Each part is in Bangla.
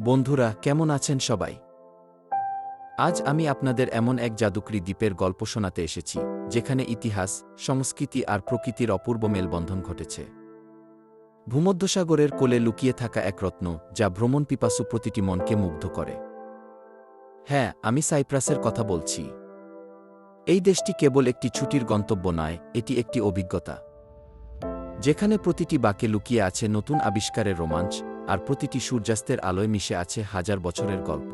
বন্ধুরা, কেমন আছেন সবাই? আজ আমি আপনাদের এমন এক জাদুকরী দ্বীপের গল্প শোনাতে এসেছি, যেখানে ইতিহাস, সংস্কৃতি আর প্রকৃতির অপূর্ব মেলবন্ধন ঘটেছে। ভূমধ্যসাগরের কোলে লুকিয়ে থাকা এক রত্ন, যা ভ্রমণ পিপাসু প্রতিটি মনকে মুগ্ধ করে। হ্যাঁ আমি সাইপ্রাসের কথা বলছি। এই দেশটি কেবল একটি ছুটির গন্তব্য নয়, এটি একটি অভিজ্ঞতা। যেখানে প্রতিটি বাকে লুকিয়ে আছে নতুন আবিষ্কারের রোমাঞ্চ আর প্রতিটি সূর্যাস্তের আলোয় মিশে আছে হাজার বছরের গল্প।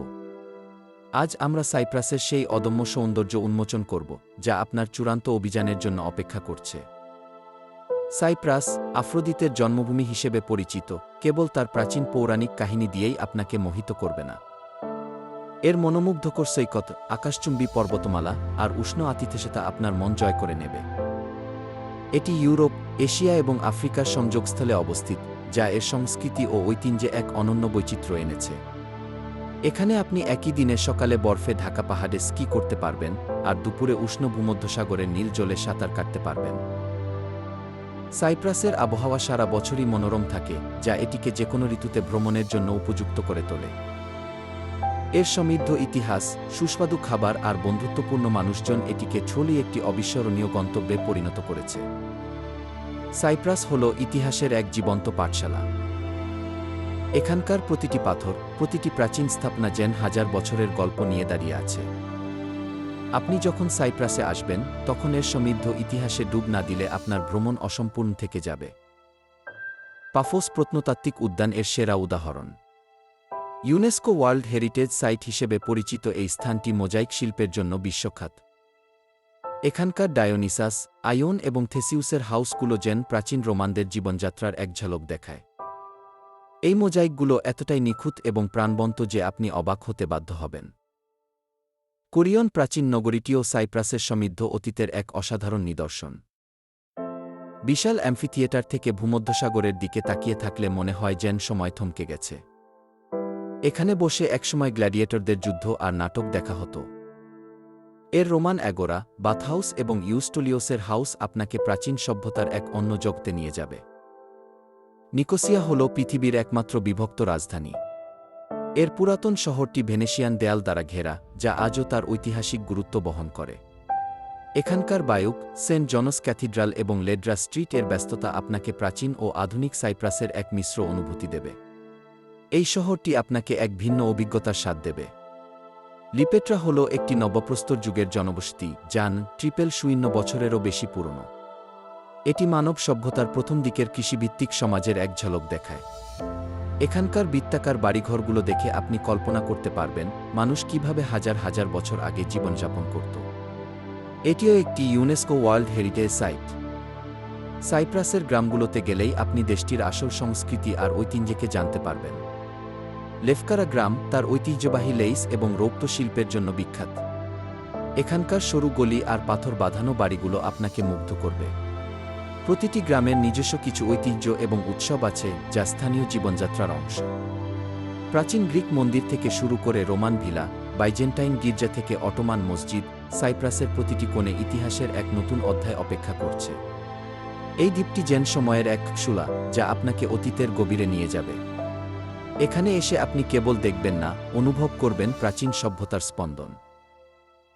আজ আমরা সাইপ্রাসের সেই অদম্য সৌন্দর্য উন্মোচন করব, যা আপনার চূড়ান্ত অভিযানের জন্য অপেক্ষা করছে। সাইপ্রাস, আফ্রোদিতের জন্মভূমি হিসেবে পরিচিত, কেবল তার প্রাচীন পৌরাণিক কাহিনী দিয়েই আপনাকে মোহিত করবে না। এর মনোমুগ্ধকর সৈকত, আকাশচুম্বী পর্বতমালা, আর উষ্ণ আতিথেসতা আপনার মন জয় করে নেবে। এটি ইউরোপ, এশিয়া এবং আফ্রিকার সংযোগস্থলে অবস্থিত। যা এর সংস্কৃতি ও ঐতিহ্যে এক অনন্য বৈচিত্র্য এনেছে। এখানে আপনি একই দিনে সকালে বরফে ঢাকা পাহাড়ে স্কি করতে পারবেন আর দুপুরে উষ্ণ ভূমধ্যসাগরের নীল জলে সাঁতার কাটতে পারবেন। সাইপ্রাসের আবহাওয়া সারা বছরই মনোরম থাকে, যা এটিকে যে কোনো ঋতুতে ভ্রমণের জন্য উপযুক্ত করে তোলে। এর সমৃদ্ধ ইতিহাস, সুস্বাদু খাবার আর বন্ধুত্বপূর্ণ মানুষজন এটিকে ছলি একটি অবিস্মরণীয় গন্তব্যে পরিণত করেছে। সাইপ্রাস হল ইতিহাসের এক জীবন্ত পাঠশালা। এখানকার প্রতিটি পাথর, প্রতিটি প্রাচীন স্থাপনা যেন হাজার বছরের গল্প নিয়ে দাঁড়িয়ে আছে। আপনি যখন সাইপ্রাসে আসবেন, তখন এর সমৃদ্ধ ইতিহাসে ডুব না দিলে আপনার ভ্রমণ অসম্পূর্ণ থেকে যাবে। পাফোস প্রত্নতাত্ত্বিক উদ্যান এর সেরা উদাহরণ। ইউনেস্কো ওয়ার্ল্ড হেরিটেজ সাইট হিসেবে পরিচিত এই স্থানটি মোজাইক শিল্পের জন্য বিশ্বখ্যাত। এখানকার ডায়োনিসাস আয়ন এবং থেসিউসের হাউসগুলো যেন প্রাচীন রোমানদের জীবনযাত্রার এক ঝলক দেখায়। এই মোজাইকগুলো এতটাই নিখুঁত এবং প্রাণবন্ত যে আপনি অবাক হতে বাধ্য হবেন। কোরিয়ন প্রাচীন নগরীটিও সাইপ্রাসের সমৃদ্ধ অতীতের এক অসাধারণ নিদর্শন। বিশাল অ্যাম্ফিথিয়েটার থেকে ভূমধ্যসাগরের দিকে তাকিয়ে থাকলে মনে হয় যেন সময় থমকে গেছে। এখানে বসে একসময় গ্ল্যাডিয়েটরদের যুদ্ধ আর নাটক দেখা হতো। এর রোমান অ্যাগোরা বাথহাউস এবং ইউস্টোলিওসের হাউস আপনাকে প্রাচীন সভ্যতার এক অন্য জগতে নিয়ে যাবে। নিকোসিয়া হল পৃথিবীর একমাত্র বিভক্ত রাজধানী। এর পুরাতন শহরটি ভেনেশিয়ান দেয়াল দ্বারা ঘেরা, যা আজও তার ঐতিহাসিক গুরুত্ব বহন করে। এখানকার বায়ুক, সেন্ট জনস ক্যাথিড্রাল এবং লেড্রা স্ট্রিট এর ব্যস্ততা আপনাকে প্রাচীন ও আধুনিক সাইপ্রাসের এক মিশ্র অনুভূতি দেবে। এই শহরটি আপনাকে এক ভিন্ন অভিজ্ঞতার স্বাদ দেবে। লিপেট্রা হল একটি নবপ্রস্তর যুগের জনবসতি, যান ট্রিপল শূন্য বছরেরও বেশি পুরনো। এটি মানব সভ্যতার প্রথম দিকের কৃষিভিত্তিক সমাজের এক ঝলক দেখায়। এখানকার বৃত্তাকার বাড়িঘরগুলো দেখে আপনি কল্পনা করতে পারবেন, মানুষ কীভাবে হাজার হাজার বছর আগে জীবনযাপন করত। এটিও একটি ইউনেস্কো ওয়ার্ল্ড হেরিটেজ সাইট। সাইপ্রাসের গ্রামগুলোতে গেলেই আপনি দেশটির আসল সংস্কৃতি আর ঐতিহ্যকে জানতে পারবেন। লেফকারা গ্রাম তার ঐতিহ্যবাহী লেইস এবং রৌপ্য শিল্পের জন্য বিখ্যাত। এখানকার সরু গলি আর পাথর বাঁধানো বাড়িগুলো আপনাকে মুগ্ধ করবে। প্রতিটি গ্রামের নিজস্ব কিছু ঐতিহ্য এবং উৎসব আছে যা স্থানীয় জীবনযাত্রার অংশ। প্রাচীন গ্রিক মন্দির থেকে শুরু করে রোমান ভিলা, বাইজেন্টাইন গির্জা থেকে অটোমান মসজিদ, সাইপ্রাসের প্রতিটি কোণে ইতিহাসের এক নতুন অধ্যায় অপেক্ষা করছে। এই দ্বীপটি জেন সময়ের এক শুলা যা আপনাকে অতীতের গভীরে নিয়ে যাবে। এখানে এসে আপনি কেবল দেখবেন না, অনুভব করবেন প্রাচীন সভ্যতার স্পন্দন।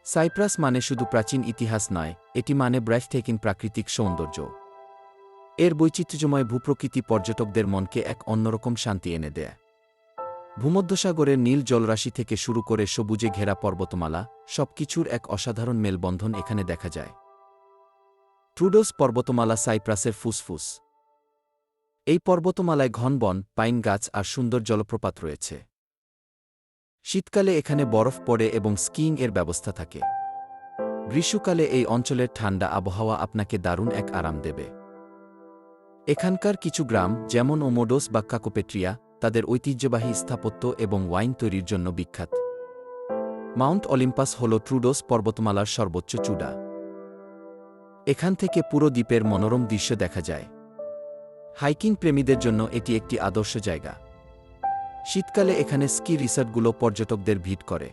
সাইপ্রাস মানে শুধু প্রাচীন ইতিহাস নয়, এটি মানে ব্রাইফটেকিং প্রাকৃতিক সৌন্দর্য। এর বৈচিত্র্যময় ভূপ্রকৃতি পর্যটকদের মনকে এক অন্যরকম শান্তি এনে দেয়। ভূমধ্যসাগরের নীল জলরাশি থেকে শুরু করে সবুজে ঘেরা পর্বতমালা, সবকিছুর এক অসাধারণ মেলবন্ধন এখানে দেখা যায়। ট্রুডোস পর্বতমালা সাইপ্রাসের ফুসফুস। এই পর্বতমালায় ঘন বন পাইন গাছ আর সুন্দর জলপ্রপাত রয়েছে। শীতকালে এখানে বরফ পড়ে এবং স্কিইং এর ব্যবস্থা থাকে। গ্রীষ্মকালে এই অঞ্চলের ঠান্ডা আবহাওয়া আপনাকে দারুণ এক আরাম দেবে। এখানকার কিছু গ্রাম, যেমন ওমোডোস বা কাকোপেট্রিয়া, তাদের ঐতিহ্যবাহী স্থাপত্য এবং ওয়াইন তৈরির জন্য বিখ্যাত। মাউন্ট অলিম্পাস হল ট্রুডোস পর্বতমালার সর্বোচ্চ চূড়া। এখান থেকে পুরো দ্বীপের মনোরম দৃশ্য দেখা যায়। হাইকিং প্রেমীদের জন্য এটি একটি আদর্শ জায়গা। শীতকালে এখানে স্কি রিসর্টগুলো পর্যটকদের ভিড় করে।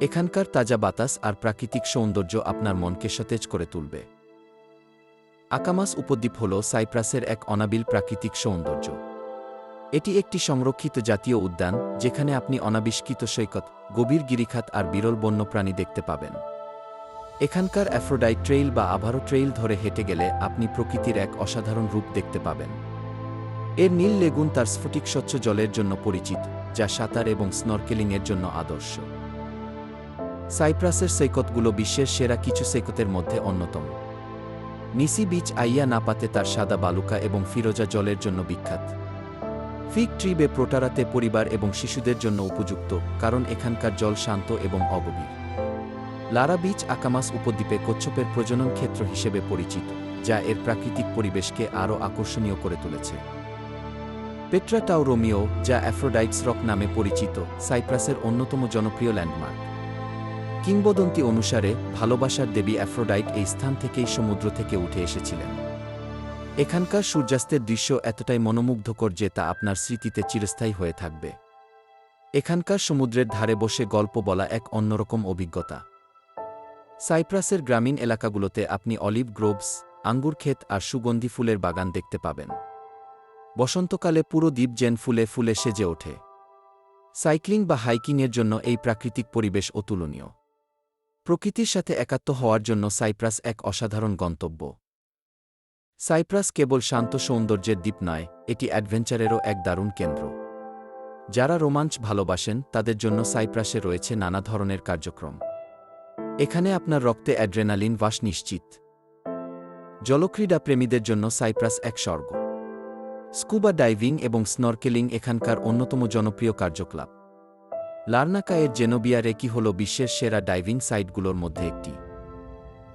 এখানকার তাজা বাতাস আর প্রাকৃতিক সৌন্দর্য আপনার মনকে সতেজ করে তুলবে। আকামাস উপদ্বীপ হল সাইপ্রাসের এক অনাবিল প্রাকৃতিক সৌন্দর্য। এটি একটি সংরক্ষিত জাতীয় উদ্যান, যেখানে আপনি অনাবিষ্কৃত সৈকত, গভীর গিরিখাত আর বিরল বন্যপ্রাণী দেখতে পাবেন। এখানকার অ্যাফ্রোডাইট ট্রেইল বা আভারো ট্রেইল ধরে হেঁটে গেলে আপনি প্রকৃতির এক অসাধারণ রূপ দেখতে পাবেন। এর নীল লেগুন তার স্ফটিক স্বচ্ছ জলের জন্য পরিচিত, যা সাঁতার এবং স্নরকেলিংয়ের জন্য আদর্শ। সাইপ্রাসের সৈকতগুলো বিশ্বের সেরা কিছু সৈকতের মধ্যে অন্যতম। নিসি বিচ আইয়া নাপাতে তার সাদা বালুকা এবং ফিরোজা জলের জন্য বিখ্যাত। ফিক ট্রিবে প্রোটারাতে পরিবার এবং শিশুদের জন্য উপযুক্ত, কারণ এখানকার জল শান্ত এবং অগভীর। লারা বিচ আকামাস উপদ্বীপে কচ্ছপের প্রজনন ক্ষেত্র হিসেবে পরিচিত, যা এর প্রাকৃতিক পরিবেশকে আরও আকর্ষণীয় করে তুলেছে। পেট্রা টাও রোমিও যা অ্যাফ্রোডাইটস রক নামে পরিচিত, সাইপ্রাসের অন্যতম জনপ্রিয় ল্যান্ডমার্ক। কিংবদন্তি অনুসারে, ভালোবাসার দেবী অ্যাফ্রোডাইট এই স্থান থেকেই সমুদ্র থেকে উঠে এসেছিলেন। এখানকার সূর্যাস্তের দৃশ্য এতটাই মনোমুগ্ধকর যে তা আপনার স্মৃতিতে চিরস্থায়ী হয়ে থাকবে। এখানকার সমুদ্রের ধারে বসে গল্প বলা এক অন্যরকম অভিজ্ঞতা। সাইপ্রাসের গ্রামীণ এলাকাগুলোতে আপনি অলিভ গ্রোভস, আঙ্গুর ক্ষেত আর সুগন্ধি ফুলের বাগান দেখতে পাবেন। বসন্তকালে পুরো দ্বীপ জেন ফুলে ফুলে সেজে ওঠে। সাইক্লিং বা হাইকিংয়ের জন্য এই প্রাকৃতিক পরিবেশ অতুলনীয়। প্রকৃতির সাথে একাত্ম হওয়ার জন্য সাইপ্রাস এক অসাধারণ গন্তব্য। সাইপ্রাস কেবল শান্ত সৌন্দর্যের দ্বীপ নয়, এটি অ্যাডভেঞ্চারেরও এক দারুণ কেন্দ্র। যারা রোমাঞ্চ ভালোবাসেন, তাদের জন্য সাইপ্রাসে রয়েছে নানা ধরনের কার্যক্রম। এখানে আপনার রক্তে অ্যাড্রেনালিন বাস নিশ্চিত। জলক্রীড়া প্রেমীদের জন্য সাইপ্রাস এক স্বর্গ। স্কুবা ডাইভিং এবং স্নরকেলিং এখানকার অন্যতম জনপ্রিয় কার্যকলাপ। লার্নাকায়ের জেনোবিয়া রেকি হল বিশ্বের সেরা ডাইভিং সাইটগুলোর মধ্যে একটি।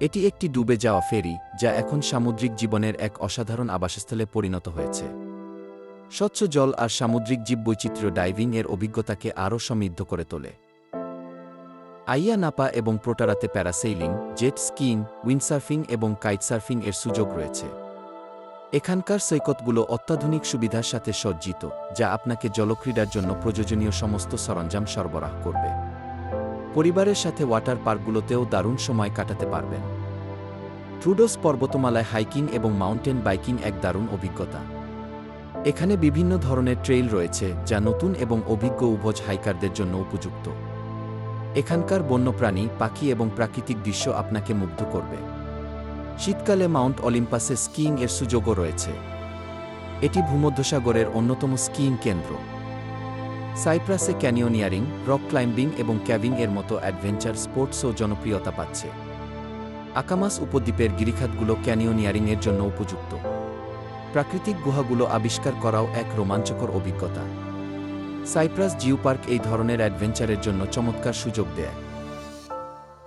এটি একটি ডুবে যাওয়া ফেরি, যা এখন সামুদ্রিক জীবনের এক অসাধারণ আবাসস্থলে পরিণত হয়েছে। স্বচ্ছ জল আর সামুদ্রিক জীববৈচিত্র্য ডাইভিং এর অভিজ্ঞতাকে আরও সমৃদ্ধ করে তোলে। আইয়া নাপা এবং প্রোটারাতে প্যারাসেইলিং, জেট স্কিং উইন্ডসার্ফিং এবং কাইটসার্ফিং এর সুযোগ রয়েছে। এখানকার সৈকতগুলো অত্যাধুনিক সুবিধার সাথে সজ্জিত, যা আপনাকে জলক্রীড়ার জন্য প্রয়োজনীয় সমস্ত সরঞ্জাম সরবরাহ করবে। পরিবারের সাথে ওয়াটার পার্কগুলোতেও দারুণ সময় কাটাতে পারবেন। ট্রুডোস পর্বতমালায় হাইকিং এবং মাউন্টেন বাইকিং এক দারুণ অভিজ্ঞতা। এখানে বিভিন্ন ধরনের ট্রেইল রয়েছে, যা নতুন এবং অভিজ্ঞ উভজ হাইকারদের জন্য উপযুক্ত। এখানকার বন্যপ্রাণী, পাখি এবং প্রাকৃতিক দৃশ্য আপনাকে মুগ্ধ করবে। শীতকালে মাউন্ট অলিম্পাসে স্কিইং এর সুযোগও রয়েছে। এটি ভূমধ্যসাগরের অন্যতম স্কিইং কেন্দ্র। সাইপ্রাসে ক্যানিয়নিয়ারিং রক ক্লাইম্বিং এবং ক্যাভিং এর মতো অ্যাডভেঞ্চার স্পোর্টসও জনপ্রিয়তা পাচ্ছে। আকামাস উপদ্বীপের গিরিখাতগুলো ক্যানিওনিয়ারিং এর জন্য উপযুক্ত। প্রাকৃতিক গুহাগুলো আবিষ্কার করাও এক রোমাঞ্চকর অভিজ্ঞতা। সাইপ্রাস জিও পার্ক এই ধরনের অ্যাডভেঞ্চারের জন্য চমৎকার সুযোগ দেয়।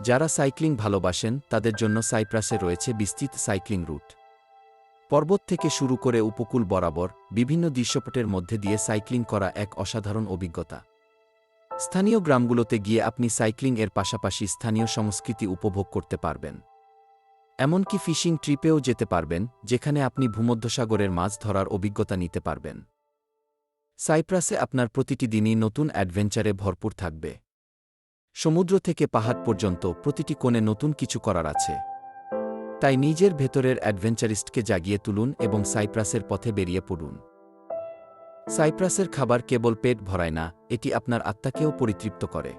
যারা সাইক্লিং ভালোবাসেন, তাদের জন্য সাইপ্রাসে রয়েছে বিস্তৃত সাইক্লিং রুট। পর্বত থেকে শুরু করে উপকূল বরাবর, বিভিন্ন দৃশ্যপটের মধ্যে দিয়ে সাইক্লিং করা এক অসাধারণ অভিজ্ঞতা। স্থানীয় গ্রামগুলোতে গিয়ে আপনি সাইক্লিং এর পাশাপাশি স্থানীয় সংস্কৃতি উপভোগ করতে পারবেন। এমনকি ফিশিং ট্রিপেও যেতে পারবেন, যেখানে আপনি ভূমধ্যসাগরের মাছ ধরার অভিজ্ঞতা নিতে পারবেন। সাইপ্রাসে আপনার প্রতিটি দিনই নতুন অ্যাডভেঞ্চারে ভরপুর থাকবে। সমুদ্র থেকে পাহাড় পর্যন্ত প্রতিটি কোণে নতুন কিছু করার আছে। তাই নিজের ভেতরের অ্যাডভেঞ্চারিস্টকে জাগিয়ে তুলুন এবং সাইপ্রাসের পথে বেরিয়ে পড়ুন। সাইপ্রাসের খাবার কেবল পেট ভরায় না, এটি আপনার আত্মাকেও পরিতৃপ্ত করে।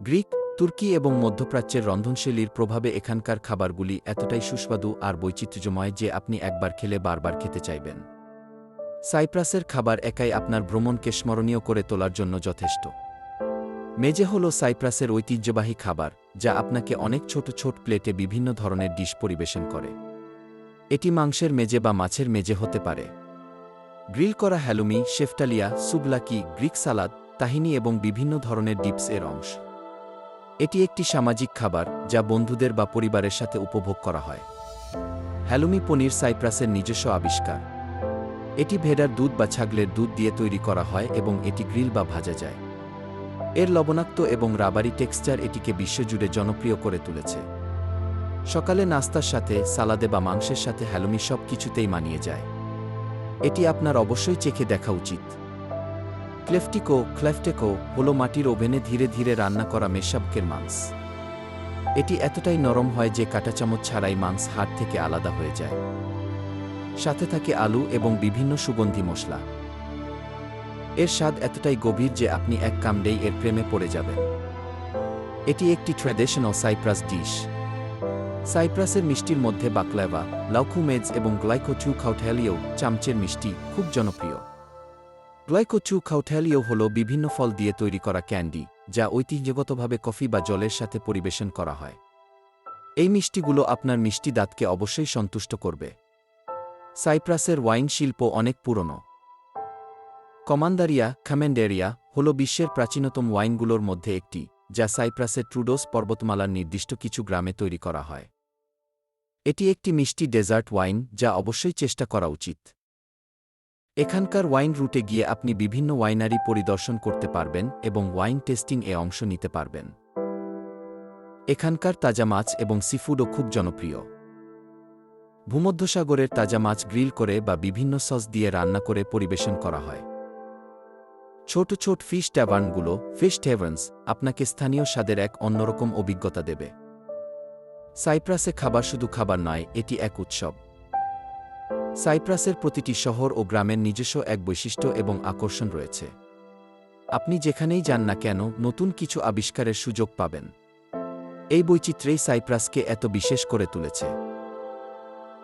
গ্রিক, তুর্কি এবং মধ্যপ্রাচ্যের রন্ধনশৈলীর প্রভাবে এখানকার খাবারগুলি এতটাই সুস্বাদু আর বৈচিত্র্যময় যে আপনি একবার খেলে বারবার খেতে চাইবেন। সাইপ্রাসের খাবার একাই আপনার ভ্রমণকে স্মরণীয় করে তোলার জন্য যথেষ্ট। মেজে হল সাইপ্রাসের ঐতিহ্যবাহী খাবার, যা আপনাকে অনেক ছোট ছোট প্লেটে বিভিন্ন ধরনের ডিশ পরিবেশন করে। এটি মাংসের মেজে বা মাছের মেজে হতে পারে। গ্রিল করা হ্যালুমি, শেফটালিয়া, সুবলাকি, গ্রিক সালাদ, তাহিনি এবং বিভিন্ন ধরনের ডিপস এর অংশ। এটি একটি সামাজিক খাবার, যা বন্ধুদের বা পরিবারের সাথে উপভোগ করা হয়। হ্যালুমি পনির সাইপ্রাসের নিজস্ব আবিষ্কার। এটি ভেড়ার দুধ বা ছাগলের দুধ দিয়ে তৈরি করা হয় এবং এটি গ্রিল বা ভাজা যায়। এর লবণাক্ত এবং রাবারি টেক্সচার এটিকে বিশ্বজুড়ে জনপ্রিয় করে তুলেছে। সকালে নাস্তার সাথে, সালাদে বা মাংসের সাথে হ্যালুমি সব কিছুতেই মানিয়ে যায়। এটি আপনার অবশ্যই চেখে দেখা উচিত। ক্লেফটিকো, ক্লেফটেকো হল মাটির ওভেনে ধীরে ধীরে রান্না করা মেশাবকের মাংস। এটি এতটাই নরম হয় যে কাঁটা চামচ ছাড়াই মাংস হাড় থেকে আলাদা হয়ে যায়। সাথে থাকে আলু এবং বিভিন্ন সুগন্ধি মশলা। এর স্বাদ এতটাই গভীর যে আপনি এক কামড়েই এর প্রেমে পড়ে যাবেন। এটি একটি ট্র্যাডিশনাল সাইপ্রাস ডিশ সাইপ্রাসের মিষ্টির মধ্যে বাকলাভা লাউকুমেজ এবং গ্লাইকোচু খাউঠালিও চামচের মিষ্টি খুব জনপ্রিয়। গ্লাইকোচু খাউঠালিও হল বিভিন্ন ফল দিয়ে তৈরি করা ক্যান্ডি, যা ঐতিহ্যগতভাবে কফি বা জলের সাথে পরিবেশন করা হয়। এই মিষ্টিগুলো আপনার মিষ্টি দাঁতকে অবশ্যই সন্তুষ্ট করবে। সাইপ্রাসের ওয়াইন শিল্প অনেক পুরনো। কমান্দারিয়া খামেন্ডেরিয়া হল বিশ্বের প্রাচীনতম ওয়াইনগুলোর মধ্যে একটি, যা সাইপ্রাসের ট্রুডোস পর্বতমালার নির্দিষ্ট কিছু গ্রামে তৈরি করা হয়। এটি একটি মিষ্টি ডেজার্ট ওয়াইন, যা অবশ্যই চেষ্টা করা উচিত। এখানকার ওয়াইন রুটে গিয়ে আপনি বিভিন্ন ওয়াইনারি পরিদর্শন করতে পারবেন এবং ওয়াইন টেস্টিং এ অংশ নিতে পারবেন। এখানকার তাজা মাছ এবং সিফুডও খুব জনপ্রিয়। ভূমধ্যসাগরের তাজা মাছ গ্রিল করে বা বিভিন্ন সস দিয়ে রান্না করে পরিবেশন করা হয়। ছোট ছোট ফিশ ট্যাভার্নগুলো ফিশ ট্যাভার্নস আপনাকে স্থানীয় স্বাদের এক অন্যরকম অভিজ্ঞতা দেবে। সাইপ্রাসে খাবার শুধু খাবার নয়, এটি এক উৎসব। সাইপ্রাসের প্রতিটি শহর ও গ্রামের নিজস্ব এক বৈশিষ্ট্য এবং আকর্ষণ রয়েছে। আপনি যেখানেই যান না কেন, নতুন কিছু আবিষ্কারের সুযোগ পাবেন। এই বৈচিত্র্যেই সাইপ্রাসকে এত বিশেষ করে তুলেছে।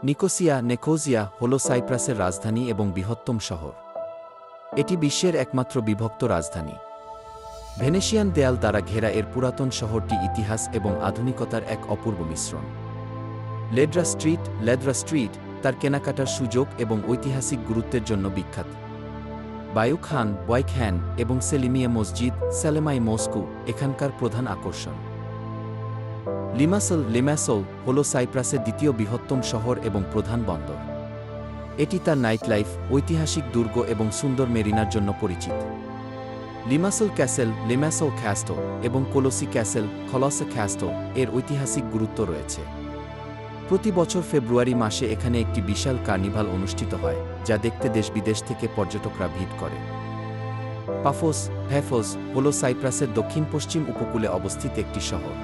নিকোসিয়া নেকোজিয়া হল সাইপ্রাসের রাজধানী এবং বৃহত্তম শহর। এটি বিশ্বের একমাত্র বিভক্ত রাজধানী। ভেনেশিয়ান দেয়াল দ্বারা ঘেরা এর পুরাতন শহরটি ইতিহাস এবং আধুনিকতার এক অপূর্ব মিশ্রণ। লেড্রা স্ট্রিট লেদ্রা স্ট্রিট, তার কেনাকাটার সুযোগ এবং ঐতিহাসিক গুরুত্বের জন্য বিখ্যাত। বায়ু খান বয়খ্যান এবং সেলিমিয়া মসজিদ, সেলেমাই মস্কো, এখানকার প্রধান আকর্ষণ। লিমাসল লিমাসল হল সাইপ্রাসের দ্বিতীয় বৃহত্তম শহর এবং প্রধান বন্দর। এটি তার নাইটলাইফ, ঐতিহাসিক দুর্গ এবং সুন্দর মেরিনার জন্য পরিচিত। লিমাসল ক্যাসেল লিমাসল খ্যাস্টো এবং কোলোসি ক্যাসেল, খলসে খ্যাস্টো এর ঐতিহাসিক গুরুত্ব রয়েছে। প্রতি বছর ফেব্রুয়ারি মাসে এখানে একটি বিশাল কার্নিভাল অনুষ্ঠিত হয়, যা দেখতে দেশ বিদেশ থেকে পর্যটকরা ভিড় করে। পাফোস, ভ্যাফোস হল সাইপ্রাসের দক্ষিণ পশ্চিম উপকূলে অবস্থিত একটি শহর।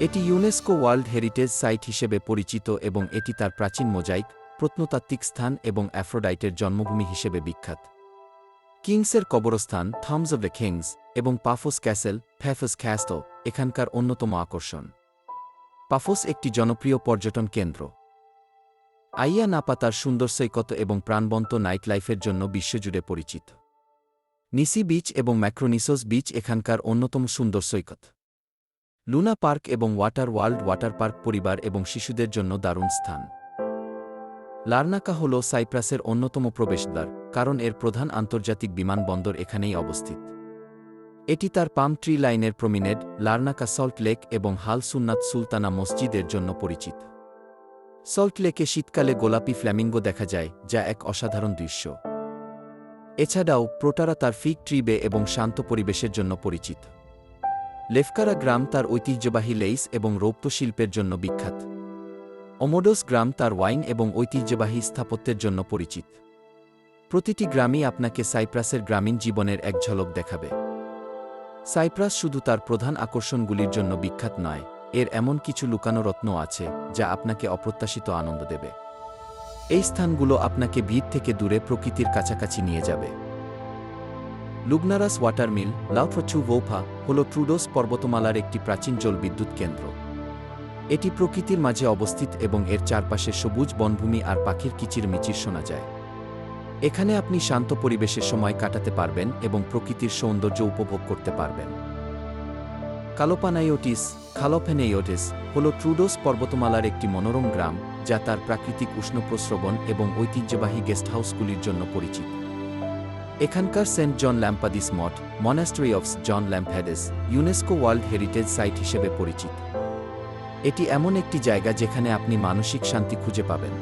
এটি ইউনেস্কো ওয়ার্ল্ড হেরিটেজ সাইট হিসেবে পরিচিত এবং এটি তার প্রাচীন মোজাইক, প্রত্নতাত্ত্বিক স্থান এবং অ্যাফ্রোডাইটের জন্মভূমি হিসেবে বিখ্যাত। কিংসের কবরস্থান, থামস অব দ্য কিংস এবং পাফোস ক্যাসেল ফ্যাফস খ্যাস্টো এখানকার অন্যতম আকর্ষণ। পাফোস একটি জনপ্রিয় পর্যটন কেন্দ্র। আইয়া নাপা তার সুন্দর সৈকত এবং প্রাণবন্ত নাইট লাইফের জন্য বিশ্বজুড়ে পরিচিত। নিসি বিচ এবং ম্যাক্রোনিসোস বিচ এখানকার অন্যতম সুন্দর সৈকত। লুনা পার্ক এবং ওয়াটার ওয়ার্ল্ড ওয়াটার পার্ক পরিবার এবং শিশুদের জন্য দারুণ স্থান। লার্নাকা হল সাইপ্রাসের অন্যতম প্রবেশদ্বার, কারণ এর প্রধান আন্তর্জাতিক বিমানবন্দর এখানেই অবস্থিত। এটি তার পাম ট্রি লাইনের প্রমিনেড, লার্নাকা সল্ট লেক এবং হাল সুন্নাত সুলতানা মসজিদের জন্য পরিচিত। সল্ট লেকে শীতকালে গোলাপি ফ্ল্যামিঙ্গো দেখা যায়, যা এক অসাধারণ দৃশ্য। এছাড়াও প্রোটারা তার ফিক ট্রিবে এবং শান্ত পরিবেশের জন্য পরিচিত। লেফকারা গ্রাম তার ঐতিহ্যবাহী লেইস এবং রৌপ্য শিল্পের জন্য বিখ্যাত। ওমোডোস গ্রাম তার ওয়াইন এবং ঐতিহ্যবাহী স্থাপত্যের জন্য পরিচিত। প্রতিটি গ্রামই আপনাকে সাইপ্রাসের গ্রামীণ জীবনের এক ঝলক দেখাবে। সাইপ্রাস শুধু তার প্রধান আকর্ষণগুলির জন্য বিখ্যাত নয়, এর এমন কিছু লুকানো রত্ন আছে, যা আপনাকে অপ্রত্যাশিত আনন্দ দেবে। এই স্থানগুলো আপনাকে ভিড় থেকে দূরে প্রকৃতির কাছাকাছি নিয়ে যাবে। লুগনারাস ওয়াটার মিল লাউফ্রচু ভৌফা হল ট্রুডোস পর্বতমালার একটি প্রাচীন জলবিদ্যুৎ কেন্দ্র। এটি প্রকৃতির মাঝে অবস্থিত এবং এর চারপাশে সবুজ বনভূমি আর পাখির কিচির মিচির শোনা যায়। এখানে আপনি শান্ত পরিবেশে সময় কাটাতে পারবেন এবং প্রকৃতির সৌন্দর্য উপভোগ করতে পারবেন। কালোপানাইওটিস, খালোফেনেইওটিস হল ট্রুডোস পর্বতমালার একটি মনোরম গ্রাম, যা তার প্রাকৃতিক উষ্ণ প্রস্রবণ এবং ঐতিহ্যবাহী গেস্ট হাউসগুলির জন্য পরিচিত। এখানকার Saint John ল্যাম্পাদিস Math, monastery of John Lampades UNESCO World Heritage Site হিসেবে পরিচিত। এটি এমন একটি জায়গা যেখানে আপনি মানসিক শান্তি খুঁজে পাবেন।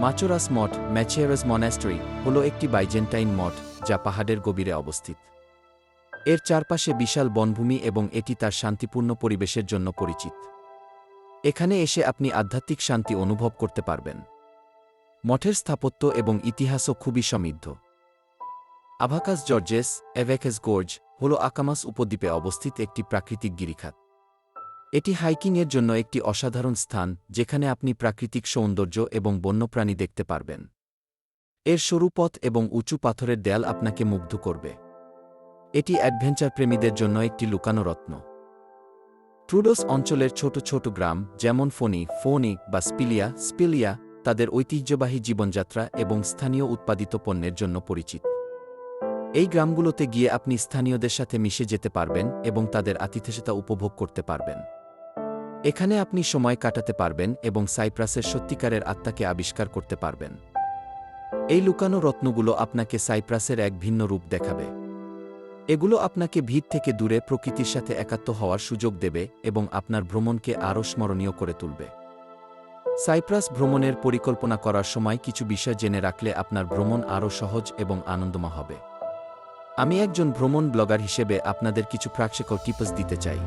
মাচোরাস মঠ ম্যাচেরাস মনাস্ট্রি, হল একটি বাইজেন্টাইন মঠ, যা পাহাড়ের গভীরে অবস্থিত। এর চারপাশে বিশাল বনভূমি এবং এটি তার শান্তিপূর্ণ পরিবেশের জন্য পরিচিত। এখানে এসে আপনি আধ্যাত্মিক শান্তি অনুভব করতে পারবেন। মঠের স্থাপত্য এবং ইতিহাসও খুবই সমৃদ্ধ। আভাকাস জর্জেস এভেকেস গোর্জ হল আকামাস উপদ্বীপে অবস্থিত একটি প্রাকৃতিক গিরিখাত। এটি হাইকিংয়ের জন্য একটি অসাধারণ স্থান, যেখানে আপনি প্রাকৃতিক সৌন্দর্য এবং বন্যপ্রাণী দেখতে পারবেন। এর সরু পথ এবং উঁচু পাথরের দেয়াল আপনাকে মুগ্ধ করবে। এটি অ্যাডভেঞ্চার প্রেমীদের জন্য একটি লুকানো রত্ন। ট্রুডোস অঞ্চলের ছোট ছোট গ্রাম, যেমন ফোনি ফোনি বা স্পিলিয়া স্পিলিয়া, তাদের ঐতিহ্যবাহী জীবনযাত্রা এবং স্থানীয় উৎপাদিত পণ্যের জন্য পরিচিত। এই গ্রামগুলোতে গিয়ে আপনি স্থানীয়দের সাথে মিশে যেতে পারবেন এবং তাদের আতিথেয়তা উপভোগ করতে পারবেন। এখানে আপনি সময় কাটাতে পারবেন এবং সাইপ্রাসের সত্যিকারের আত্মাকে আবিষ্কার করতে পারবেন। এই লুকানো রত্নগুলো আপনাকে সাইপ্রাসের এক ভিন্ন রূপ দেখাবে। এগুলো আপনাকে ভিড় থেকে দূরে প্রকৃতির সাথে একাত্ম হওয়ার সুযোগ দেবে এবং আপনার ভ্রমণকে আরও স্মরণীয় করে তুলবে। সাইপ্রাস ভ্রমণের পরিকল্পনা করার সময় কিছু বিষয় জেনে রাখলে আপনার ভ্রমণ আরও সহজ এবং আনন্দময় হবে। আমি একজন ভ্রমণ ব্লগার হিসেবে আপনাদের কিছু প্রাক্ষিক টিপস দিতে চাই।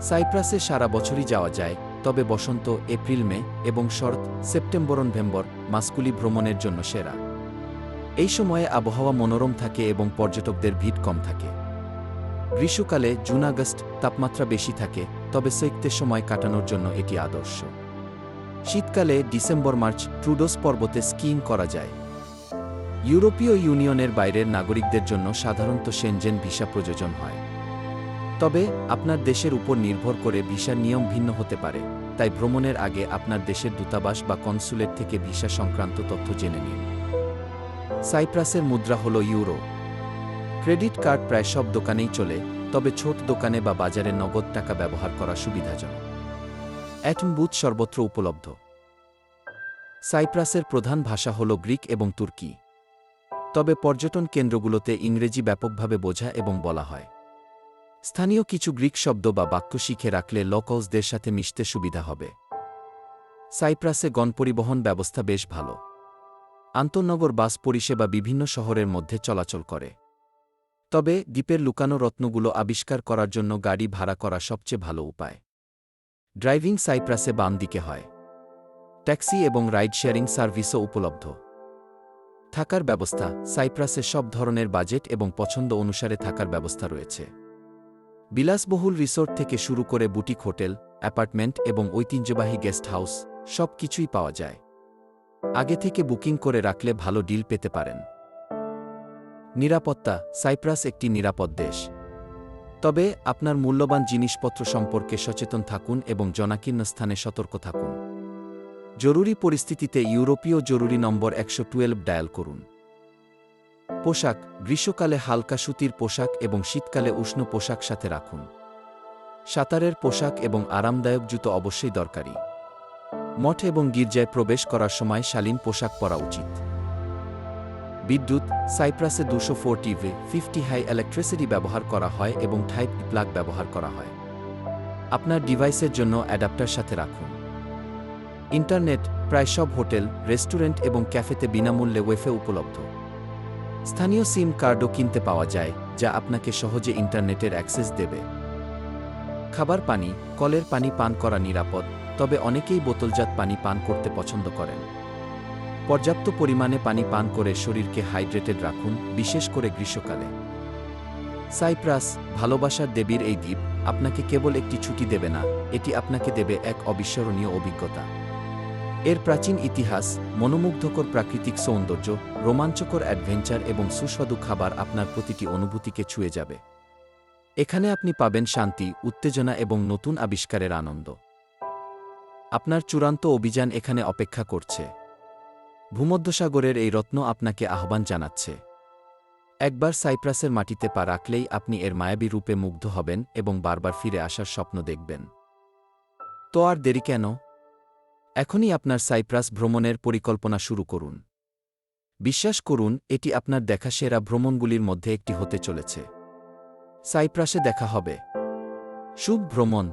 সাইপ্রাসে সারা বছরই যাওয়া যায়, তবে বসন্ত, এপ্রিল, মে এবং শরৎ, সেপ্টেম্বর নভেম্বর মাসগুলি ভ্রমণের জন্য সেরা। এই সময়ে আবহাওয়া মনোরম থাকে এবং পর্যটকদের ভিড় কম থাকে। গ্রীষ্মকালে জুন, আগস্ট তাপমাত্রা বেশি থাকে, তবে শৈত্যের সময় কাটানোর জন্য এটি আদর্শ। শীতকালে ডিসেম্বর, মার্চ ট্রুডোস পর্বতে স্কিইং করা যায়। ইউরোপীয় ইউনিয়নের বাইরের নাগরিকদের জন্য সাধারণত সেনজেন ভিসা প্রযোজন হয়। তবে, আপনার দেশের উপর নির্ভর করে ভিসার নিয়ম ভিন্ন হতে পারে, তাই ভ্রমণের আগে আপনার দেশের দূতাবাস বা কনসুলেট থেকে ভিসা সংক্রান্ত তথ্য জেনে নিন। সাইপ্রাসের মুদ্রা হল ইউরো। ক্রেডিট কার্ড প্রায় সব দোকানেই চলে, তবে ছোট দোকানে বা বাজারে নগদ টাকা ব্যবহার করা সুবিধাজনক। অ্যাটম বুথ সর্বত্র উপলব্ধ। সাইপ্রাসের প্রধান ভাষা হল গ্রিক এবং তুর্কি। তবে পর্যটন কেন্দ্রগুলোতে ইংরেজি ব্যাপকভাবে বোঝা এবং বলা হয়। স্থানীয় কিছু গ্রিক শব্দ বা বাক্য শিখে রাখলে লোকলসদের সাথে মিশতে সুবিধা হবে। সাইপ্রাসে গণপরিবহন ব্যবস্থা বেশ ভালো। আন্তনগর বাস পরিষেবা বিভিন্ন শহরের মধ্যে চলাচল করে। তবে দ্বীপের লুকানো রত্নগুলো আবিষ্কার করার জন্য গাড়ি ভাড়া করা সবচেয়ে ভালো উপায়। ড্রাইভিং সাইপ্রাসে বাম দিকে হয়। ট্যাক্সি এবং রাইড শেয়ারিং সার্ভিসও উপলব্ধ। থাকার ব্যবস্থা, সাইপ্রাসে সব ধরনের বাজেট এবং পছন্দ অনুসারে থাকার ব্যবস্থা রয়েছে। বিলাসবহুল রিসোর্ট থেকে শুরু করে বুটিক হোটেল, অ্যাপার্টমেন্ট এবং ঐতিহ্যবাহী গেস্ট হাউস, সব কিছুই পাওয়া যায়। আগে থেকে বুকিং করে রাখলে ভালো ডিল পেতে পারেন। নিরাপত্তা, সাইপ্রাস একটি নিরাপদ দেশ। তবে, আপনার মূল্যবান জিনিসপত্র সম্পর্কে সচেতন থাকুন এবং জনাকীর্ণ স্থানে সতর্ক থাকুন। জরুরি পরিস্থিতিতে ইউরোপীয় জরুরি নম্বর একশো টুয়েলভ ডায়াল করুন। পোশাক, গ্রীষ্মকালে হালকা সুতির পোশাক এবং শীতকালে উষ্ণ পোশাক সাথে রাখুন। সাঁতারের পোশাক এবং আরামদায়ক জুতো অবশ্যই দরকারি। মঠ এবং গির্জায় প্রবেশ করার সময় শালীন পোশাক পরা উচিত। বিদ্যুৎ, সাইপ্রাসে দুশো ফোর টিভি ফিফটি হাই ইলেকট্রিসিটি ব্যবহার করা হয় এবং টাইপ প্লাগ ব্যবহার করা হয়। আপনার ডিভাইসের জন্য অ্যাডাপ্টার সাথে রাখুন। ইন্টারনেট প্রায় সব হোটেল, রেস্টুরেন্ট এবং ক্যাফেতে বিনামূল্যে ওয়েফে উপলব্ধ। স্থানীয় সিম কার্ডও কিনতে পাওয়া যায়, যা আপনাকে সহজে ইন্টারনেটের অ্যাক্সেস দেবে। খাবার পানি, কলের পানি পান করা নিরাপদ, তবে অনেকেই বোতলজাত পানি পান করতে পছন্দ করেন। পর্যাপ্ত পরিমাণে পানি পান করে শরীরকে হাইড্রেটেড রাখুন, বিশেষ করে গ্রীষ্মকালে। সাইপ্রাস, ভালোবাসার দেবীর এই দ্বীপ, আপনাকে কেবল একটি ছুটি দেবে না, এটি আপনাকে দেবে এক অবিস্মরণীয় অভিজ্ঞতা। এর প্রাচীন ইতিহাস, মনোমুগ্ধকর প্রাকৃতিক সৌন্দর্য, রোমাঞ্চকর অ্যাডভেঞ্চার এবং সুস্বাদু খাবার আপনার প্রতিটি অনুভূতিকে ছুঁয়ে যাবে। এখানে আপনি পাবেন শান্তি, উত্তেজনা এবং নতুন আবিষ্কারের আনন্দ। আপনার চূড়ান্ত অভিযান এখানে অপেক্ষা করছে। ভূমধ্যসাগরের এই রত্ন আপনাকে আহ্বান জানাচ্ছে। একবার সাইপ্রাসের মাটিতে পা রাখলেই আপনি এর মায়াবী রূপে মুগ্ধ হবেন এবং বারবার ফিরে আসার স্বপ্ন দেখবেন। তো আর দেরি কেন? এখনই আপনার সাইপ্রাস ভ্রমণের পরিকল্পনা শুরু করুন। বিশ্বাস করুন, এটি আপনার দেখা সেরা ভ্রমণগুলির মধ্যে একটি হতে চলেছে। সাইপ্রাসে দেখা হবে। শুভ ভ্রমণ।